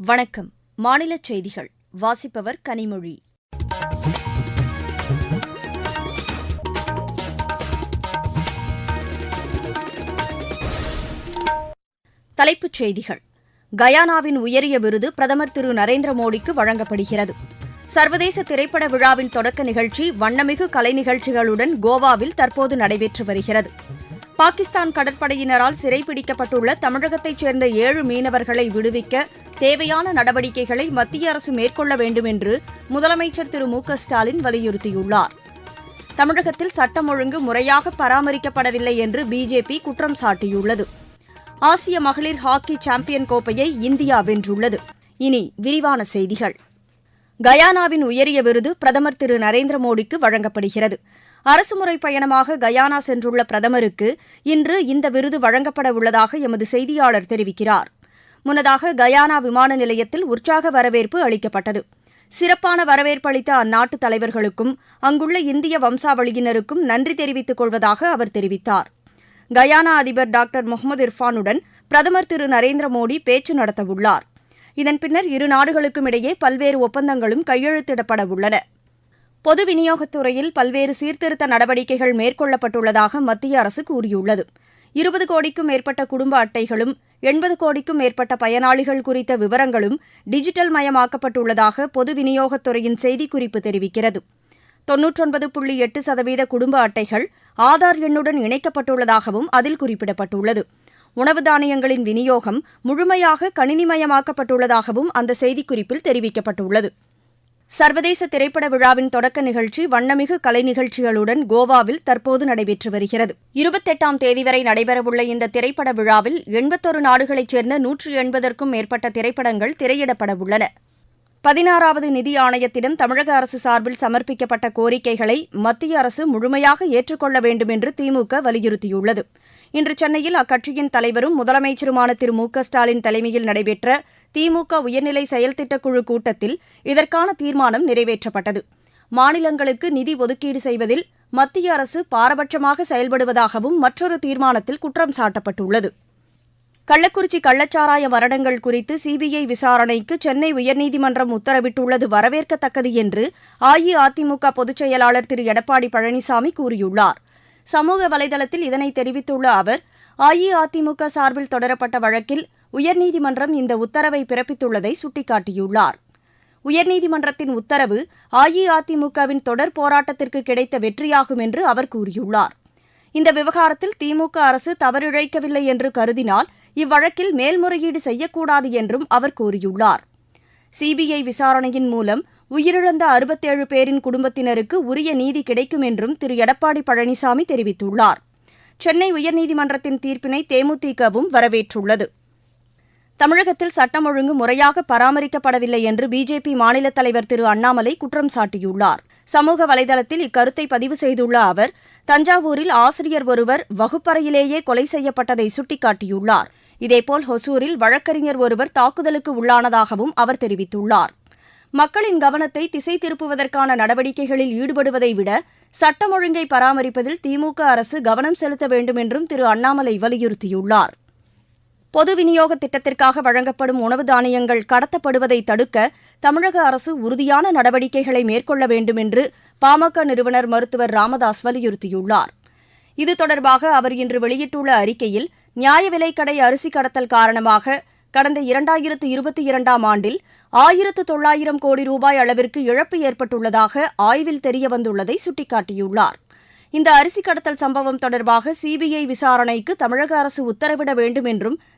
வணக்கம். மாநில செய்திகள். வாசிப்பவர் கனிமொழி. தலைப்புச் செய்திகள். கயானாவின் உயரிய விருது பிரதமர் திரு நரேந்திர மோடிக்கு வழங்கப்படுகிறது. சர்வதேச திரைப்பட விழாவின் தொடக்க நிகழ்ச்சி வண்ணமிகு கலை நிகழ்ச்சிகளுடன் கோவாவில் தற்போது நடைபெற்று வருகிறது. பாகிஸ்தான் கடற்படையினரால் சிறைபிடிக்கப்பட்டுள்ள தமிழகத்தைச் சேர்ந்த ஏழு மீனவர்களை விடுவிக்க தேவையான நடவடிக்கைகளை மத்திய அரசு மேற்கொள்ள வேண்டும் என்று முதலமைச்சர் திரு மு க ஸ்டாலின் வலியுறுத்தியுள்ளார். தமிழகத்தில் சட்டம் ஒழுங்கு முறையாக பராமரிக்கப்படவில்லை என்று பிஜேபி குற்றம் சாட்டியுள்ளது. ஆசிய மகளிர் ஹாக்கி சாம்பியன் கோப்பையை இந்தியா வென்றுள்ளது. இனி விரிவான செய்திகள். கயானாவின் உயரிய விருது பிரதமர் திரு நரேந்திர மோடிக்கு வழங்கப்படுகிறது. அரசுமுறை பயணமாக கயானா சென்றுள்ள பிரதமருக்கு இன்று இந்த விருது வழங்கப்பட உள்ளதாக எமது செய்தியாளர் தெரிவிக்கிறார். முன்னதாக கயானா விமான நிலையத்தில் உற்சாக வரவேற்பு அளிக்கப்பட்டது. சிறப்பான வரவேற்பு அளித்த அந்நாட்டு தலைவர்களுக்கும் அங்குள்ள இந்திய வம்சாவளியினருக்கும் நன்றி தெரிவித்துக் கொள்வதாக அவர் தெரிவித்தார். கயானா அதிபர் டாக்டர் முகமது இர்ஃபானுடன் பிரதமர் திரு நரேந்திர மோடி பேச்சு நடத்தவுள்ளார். இதன் பின்னர் இரு நாடுகளுக்கும் இடையே பல்வேறு ஒப்பந்தங்களும் கையெழுத்திடப்பட உள்ளன. பொது விநியோகத்துறையில் பல்வேறு சீர்திருத்த நடவடிக்கைகள் மேற்கொள்ளப்பட்டுள்ளதாக மத்திய அரசு கூறியுள்ளது. இருபது கோடிக்கும் மேற்பட்ட குடும்ப அட்டைகளும் எண்பது கோடிக்கும் மேற்பட்ட பயனாளிகள் குறித்த விவரங்களும் டிஜிட்டல் மயமாக்கப்பட்டுள்ளதாக பொது விநியோகத்துறையின் செய்திக்குறிப்பு தெரிவிக்கிறது. தொன்னூற்றொன்பது புள்ளி எட்டு சதவீத குடும்ப அட்டைகள் ஆதார் எண்ணுடன் இணைக்கப்பட்டுள்ளதாகவும் அதில் குறிப்பிடப்பட்டுள்ளது. உணவு தானியங்களின் விநியோகம் முழுமையாக கணினிமயமாக்கப்பட்டுள்ளதாகவும் அந்த செய்திக்குறிப்பில் தெரிவிக்கப்பட்டுள்ளது. சர்வதேச திரைப்பட விழாவின் தொடக்க நிகழ்ச்சி வண்ணமிகு கலை நிகழ்ச்சிகளுடன் கோவாவில் தற்போது நடைபெற்று வருகிறது. இருபத்தெட்டாம் தேதி வரை நடைபெறவுள்ள இந்த திரைப்பட விழாவில் எண்பத்தொரு நாடுகளைச் சேர்ந்த நூற்று எண்பதற்கும் மேற்பட்ட திரைப்படங்கள் திரையிடப்பட உள்ளன. பதினாறாவது நிதி ஆணையத்திடம் தமிழக அரசு சார்பில் சமர்ப்பிக்கப்பட்ட கோரிக்கைகளை மத்திய அரசு முழுமையாக ஏற்றுக்கொள்ள வேண்டும் என்று திமுக வலியுறுத்தியுள்ளது. இன்று சென்னையில் அக்கட்சியின் தலைவரும் முதலமைச்சருமான திரு மு க ஸ்டாலின் தலைமையில் நடைபெற்ற திமுக உயர்நிலை செயல்திட்டக்குழு கூட்டத்தில் இதற்கான தீர்மானம் நிறைவேற்றப்பட்டது. மாநிலங்களுக்கு நிதி ஒதுக்கீடு செய்வதில் மத்திய அரசு பாரபட்சமாக செயல்படுவதாகவும் மற்றொரு தீர்மானத்தில் குற்றம் சாட்டப்பட்டுள்ளது. கள்ளக்குறிச்சி கள்ளச்சாராய மரணங்கள் குறித்து சிபிஐ விசாரணைக்கு சென்னை உயர்நீதிமன்றம் உத்தரவிட்டுள்ளது வரவேற்கத்தக்கது என்று அஇஅதிமுக பொதுச் செயலாளர் திரு. எடப்பாடி பழனிசாமி கூறியுள்ளார். சமூக வலைதளத்தில் இதனை தெரிவித்துள்ள அவர் அஇஅதிமுக சார்பில் தொடரப்பட்ட வழக்கில் உயர்நீதிமன்றம் இந்த உத்தரவை பிறப்பித்துள்ளதை சுட்டிக்காட்டியுள்ளார். உயர்நீதிமன்றத்தின் உத்தரவு அஇஅதிமுகவின் தொடர் போராட்டத்திற்கு கிடைத்த வெற்றியாகும் என்று அவர் கூறியுள்ளார். இந்த விவகாரத்தில் திமுக அரசு தவறிழைக்கவில்லை என்று கருதினால் இவ்வழக்கில் மேல்முறையீடு செய்யக்கூடாது என்றும் அவர் கூறியுள்ளார். சிபிஐ விசாரணையின் மூலம் உயிரிழந்த அறுபத்தேழு பேரின் குடும்பத்தினருக்கு உரிய நீதி கிடைக்கும் என்றும் திரு. எடப்பாடி பழனிசாமி தெரிவித்துள்ளார். சென்னை உயர்நீதிமன்றத்தின் தீர்ப்பினை தேமுதிகவும் வரவேற்றுள்ளது. தமிழகத்தில் சட்டம் ஒழுங்கு முறையாக பராமரிக்கப்படவில்லை என்று பிஜேபி மாநில தலைவர் திரு அண்ணாமலை குற்றம் சாட்டியுள்ளார். சமூக வலைதளத்தில் இக்கருத்தை பதிவு செய்துள்ள அவர் தஞ்சாவூரில் ஆசிரியர் ஒருவர் வகுப்பறையிலேயே கொலை செய்யப்பட்டதை சுட்டிக்காட்டியுள்ளார். இதேபோல் ஹொசூரில் வழக்கறிஞர் ஒருவர் தாக்குதலுக்கு உள்ளானதாகவும் அவர் தெரிவித்துள்ளார். மக்களின் கவனத்தை திசை திருப்புவதற்கான நடவடிக்கைகளில் ஈடுபடுவதை விட சட்டம் ஒழுங்கை பராமரிப்பதில் திமுக அரசு கவனம் செலுத்த வேண்டும் என்றும் திரு அண்ணாமலை வலியுறுத்தியுள்ளார். பொது விநியோக திட்டத்திற்காக வழங்கப்படும் உணவு தானியங்கள் கடத்தப்படுவதை தடுக்க தமிழக அரசு உறுதியான நடவடிக்கைகளை மேற்கொள்ள வேண்டும் என்று பாமக நிறுவனர் மருத்துவர் ராமதாஸ் வலியுறுத்தியுள்ளார். இது தொடர்பாக அவர் இன்று வெளியிட்டுள்ள அறிக்கையில் நியாய விலைக்கடை அரிசி கடத்தல் காரணமாக கடந்த இரண்டாயிரத்து இருபத்தி இரண்டாம் ஆண்டில் ஆயிரத்து தொள்ளாயிரம் கோடி ரூபாய் அளவிற்கு இழப்பு ஏற்பட்டுள்ளதாக ஆய்வில் தெரியவந்துள்ளதை சுட்டிக்காட்டியுள்ளார். இந்த அரிசி கடத்தல் சம்பவம் தொடர்பாக சிபிஐ விசாரணைக்கு தமிழக அரசு உத்தரவிட வேண்டும் என்றும்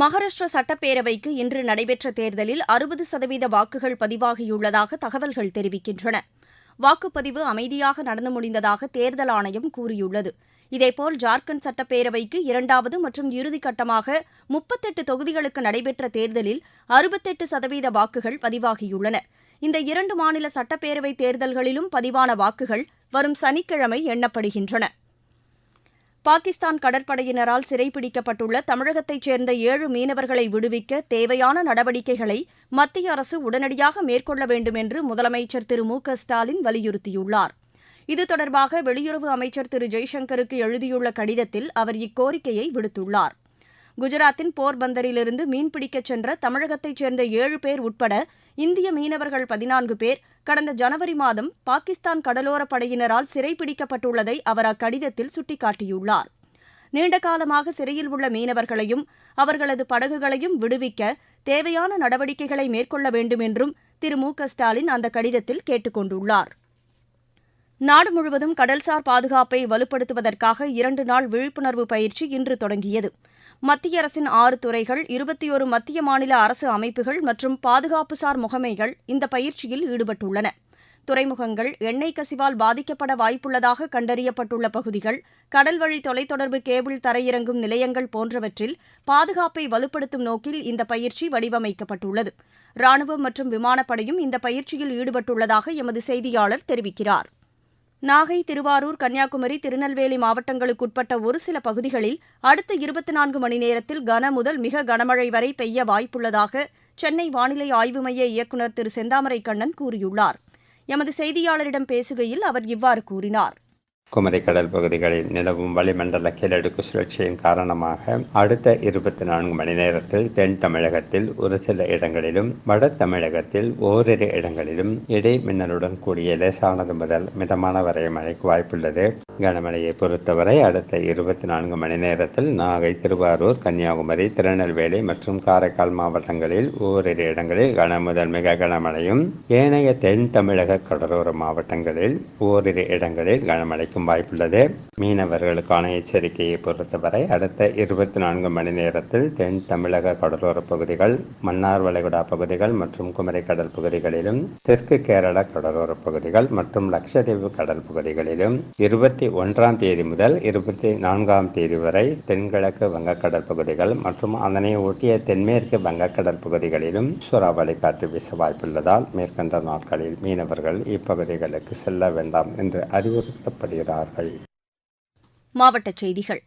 மகாராஷ்டிரா சட்டப்பேரவைக்கு இன்று நடைபெற்ற தேர்தலில் அறுபது சதவீத வாக்குகள் பதிவாகியுள்ளதாக தகவல்கள் தெரிவிக்கின்றன. வாக்குப்பதிவு அமைதியாக நடந்து முடிந்ததாக தேர்தல் ஆணையம் கூறியுள்ளது. இதேபோல் ஜார்க்கண்ட் சட்டப்பேரவைக்கு இரண்டாவது மற்றும் இறுதிக்கட்டமாக முப்பத்தெட்டு தொகுதிகளுக்கு நடைபெற்ற தேர்தலில் அறுபத்தெட்டு சதவீத வாக்குகள் பதிவாகியுள்ளன. இந்த இரண்டு மாநில சட்டப்பேரவை தேர்தல்களிலும் பதிவான வாக்குகள் வரும் சனிக்கிழமை எண்ணப்படுகின்றன. பாகிஸ்தான் கடற்படையினரால் சிறைப்பிடிக்கப்பட்டுள்ள தமிழகத்தைச் சேர்ந்த ஏழு மீனவர்களை விடுவிக்க தேவையான நடவடிக்கைகளை மத்திய அரசு உடனடியாக மேற்கொள்ள வேண்டும் என்று முதலமைச்சர் திரு மு க ஸ்டாலின் வலியுறுத்தியுள்ளார். இது தொடர்பாக வெளியுறவு அமைச்சர் திரு ஜெய்சங்கருக்கு எழுதியுள்ள கடிதத்தில் அவர் இக்கோரிக்கையை விடுத்துள்ளார். குஜராத்தின் போர்பந்தரிலிருந்து மீன்பிடிக்கச் சென்ற தமிழகத்தைச் சேர்ந்த ஏழு பேர் உட்பட இந்திய மீனவர்கள் பதினான்கு பேர் கடந்த ஜனவரி மாதம் பாகிஸ்தான் கடலோரப் படையினரால் சிறைப்பிடிக்கப்பட்டுள்ளதை அவர் அக்கடிதத்தில் சுட்டிக்காட்டியுள்ளார். நீண்டகாலமாக சிறையில் உள்ள மீனவர்களையும் அவர்களது படகுகளையும் விடுவிக்க தேவையான நடவடிக்கைகளை மேற்கொள்ள வேண்டும் என்றும் திரு. மு. க. ஸ்டாலின் அந்த கடிதத்தில் கேட்டுக் கொண்டுள்ளார். நாடு முழுவதும் கடல்சார் பாதுகாப்பை வலுப்படுத்துவதற்காக இரண்டு நாள் விழிப்புணர்வு பயிற்சி இன்று தொடங்கியது. மத்திய அரசின் ஆறு துறைகள் இருபத்தியோரு மத்திய மாநில அரசு அமைப்புகள் மற்றும் பாதுகாப்புசார் முகமைகள் இந்த பயிற்சியில் ஈடுபட்டுள்ளன. துறைமுகங்கள் எண்ணெய் கசிவால் பாதிக்கப்பட வாய்ப்புள்ளதாக கண்டறியப்பட்டுள்ள பகுதிகள் கடல்வழி தொலைத்தொடர்பு கேபிள் தரையிறங்கும் நிலையங்கள் போன்றவற்றில் பாதுகாப்பை வலுப்படுத்தும் நோக்கில் இந்த பயிற்சி வடிவமைக்கப்பட்டுள்ளது. ராணுவம் மற்றும் விமானப்படையும் இந்த பயிற்சியில் ஈடுபட்டுள்ளதாக எமது செய்தியாளர் தெரிவிக்கிறார். நாகை திருவாரூர் கன்னியாகுமரி திருநெல்வேலி மாவட்டங்களுக்குட்பட்ட ஒரு சில பகுதிகளில் அடுத்த இருபத்தி நான்கு மணி நேரத்தில் கன முதல் மிக கனமழை வரை பெய்ய வாய்ப்புள்ளதாக சென்னை வானிலை ஆய்வு மைய இயக்குநர் திரு செந்தாமரை கண்ணன் கூறியுள்ளார். எமது செய்தியாளரிடம் பேசுகையில் அவர் இவ்வாறு கூறினார். குமரி கடல் பகுதிகளில் நிலவும் வளிமண்டல கீழடுக்கு சுழற்சியின் காரணமாக அடுத்த இருபத்தி நான்கு மணி நேரத்தில் தென் தமிழகத்தில் ஒரு சில இடங்களிலும் வட தமிழகத்தில் ஓரிரு இடங்களிலும் இடை மின்னலுடன் கூடிய லேசானது முதல் மிதமான வரை மழைக்கு வாய்ப்புள்ளது. கனமழையை பொறுத்தவரை அடுத்த இருபத்தி நான்கு மணி நேரத்தில் நாகை திருவாரூர் கன்னியாகுமரி திருநெல்வேலி மற்றும் காரைக்கால் மாவட்டங்களில் ஓரிரு இடங்களில் கன முதல் மிக கனமழையும் ஏனைய தென் தமிழக கடலோர மாவட்டங்களில் ஓரிரு இடங்களில் கனமழை கனமழைக்கும் வாய்ப்புள்ளது. மீனவர்களுக்கான எச்சரிக்கையை பொறுத்தவரை அடுத்த இருபத்தி நான்கு மணி நேரத்தில் தென் தமிழக கடலோர பகுதிகள் மன்னார் வளைகுடா பகுதிகள் மற்றும் குமரி கடல் பகுதிகளிலும் தெற்கு கேரள கடலோர பகுதிகள் மற்றும் லட்சத்தீவு கடல் பகுதிகளிலும் இருபத்தி ஒன்றாம் தேதி முதல் இருபத்தி நான்காம் தேதி வரை தென்கிழக்கு வங்கக்கடல் பகுதிகள் மற்றும் அதனை ஒட்டிய தென்மேற்கு வங்கக்கடல் பகுதிகளிலும் சூறாவளி காற்று வீச வாய்ப்புள்ளதால் மேற்கண்ட நாட்களில் மீனவர்கள் இப்பகுதிகளுக்கு செல்ல வேண்டாம் என்று அறிவுறுத்தப்படுகிறது. வருகிறார்கள் மாவட்டச் செய்திகள்.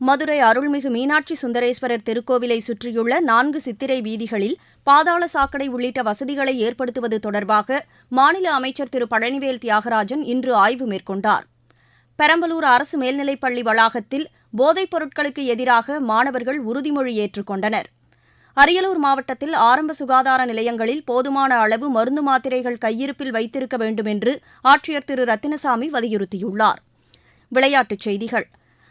மதுரை அருள்மிகு மீனாட்சி சுந்தரேஸ்வரர் திருக்கோவிலை சுற்றியுள்ள நான்கு சித்திரை வீதிகளில் பாதாள சாக்கடை உள்ளிட்ட வசதிகளை ஏற்படுத்துவது தொடர்பாக மாநில அமைச்சர் திரு பழனிவேல் தியாகராஜன் இன்று ஆய்வு மேற்கொண்டார். பெரம்பலூர் அரசு மேல்நிலைப்பள்ளி வளாகத்தில் போதைப் பொருட்களுக்கு எதிராக மாணவர்கள் உறுதிமொழி ஏற்றுக்கொண்டனர். அரியலூர் மாவட்டத்தில் ஆரம்ப சுகாதார நிலையங்களில் போதுமான அளவு மருந்து மாத்திரைகள் கையிருப்பில் வைத்திருக்க வேண்டும் என்று ஆட்சியர் திரு ரத்தினசாமி வலியுறுத்தியுள்ளார். விளையாட்டுச் செய்திகள்.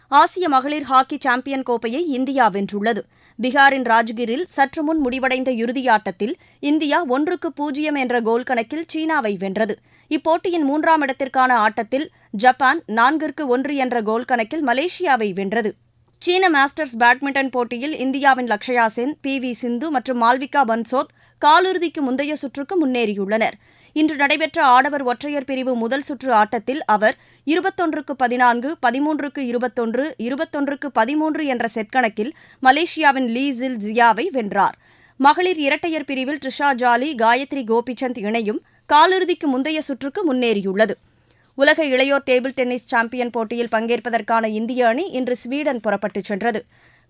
ஆசிய மகளிர் ஹாக்கி சாம்பியன் கோப்பையை இந்தியா வென்றுள்ளது. பீகாரின் ராஜ்கிரில் சற்று முன் முடிவடைந்த இறுதியாட்டத்தில் இந்தியா ஒன்றுக்கு பூஜ்ஜியம் என்ற கோல் கணக்கில் சீனாவை வென்றது. இப்போட்டியின் மூன்றாம் இடத்திற்கான ஆட்டத்தில் ஜப்பான் நான்கிற்கு ஒன்று என்ற கோல் கணக்கில் மலேசியாவை வென்றது. சீன மாஸ்டர்ஸ் பேட்மிண்டன் போட்டியில் இந்தியாவின் லக்ஷயா சென் பி வி சிந்து மற்றும் மால்விகா பன்சோத் காலிறுதிக்கு முந்தைய சுற்றுக்கு முன்னேறியுள்ளனர். இன்று நடைபெற்ற ஆடவர் ஒற்றையர் பிரிவு முதல் சுற்று ஆட்டத்தில் அவர் இருபத்தொன்றுக்கு பதினான்கு பதிமூன்றுக்கு இருபத்தொன்று இருபத்தொன்றுக்கு பதிமூன்று என்ற செட் கணக்கில் மலேசியாவின் லீசில் ஜியாவை வென்றார். மகளிர் இரட்டையர் பிரிவில் ட்ரிஷா ஜாலி காயத்ரி கோபிச்சந்த் இணையும் காலிறுதிக்கு முந்தைய சுற்றுக்கு முன்னேறியுள்ளது. உலக இளையோர் டேபிள் டென்னிஸ் சாம்பியன் போட்டியில் பங்கேற்பதற்கான இந்திய அணி இன்று ஸ்வீடன் புறப்பட்டுச் சென்றது.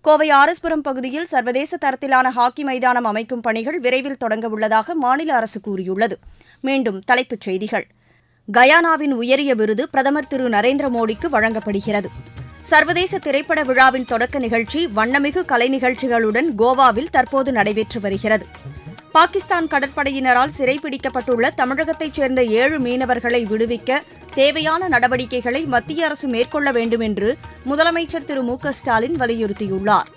கோவை ஆரஸ்புரம் பகுதியில் சர்வதேச தரத்திலான ஹாக்கி மைதானம் அமைக்கும் பணிகள் விரைவில் தொடங்க உள்ளதாக மாநில அரசு கூறியுள்ளது. மீண்டும் தலைப்புச் செய்திகள். கயானாவின் உயரிய விருது பிரதமர் திரு நரேந்திர மோடிக்கு வழங்கப்படுகிறது. சர்வதேச திரைப்பட விழாவின் தொடக்க நிகழ்ச்சி வண்ணமிகு கலை நிகழ்ச்சிகளுடன் கோவாவில் தற்போது நடைபெற்று வருகிறது. பாகிஸ்தான் கடற்படையினரால் சிறைபிடிக்கப்பட்டுள்ள தமிழகத்தைச் சேர்ந்த ஏழு மீனவர்களை விடுவிக்க தேவையான நடவடிக்கைகளை மத்திய அரசு மேற்கொள்ள வேண்டும் என்று முதலமைச்சர் திரு மு க ஸ்டாலின் வலியுறுத்தியுள்ளார்.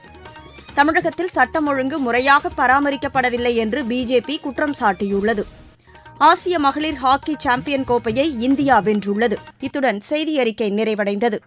தமிழகத்தில் சட்டம் ஒழுங்கு முறையாக பராமரிக்கப்படவில்லை என்று பிஜேபி குற்றம் சாட்டியுள்ளது. ஆசிய மகளிர் ஹாக்கி சாம்பியன் கோப்பையை இந்தியா வென்றுள்ளது. இத்துடன் செய்தி அறிக்கை நிறைவடைந்தது.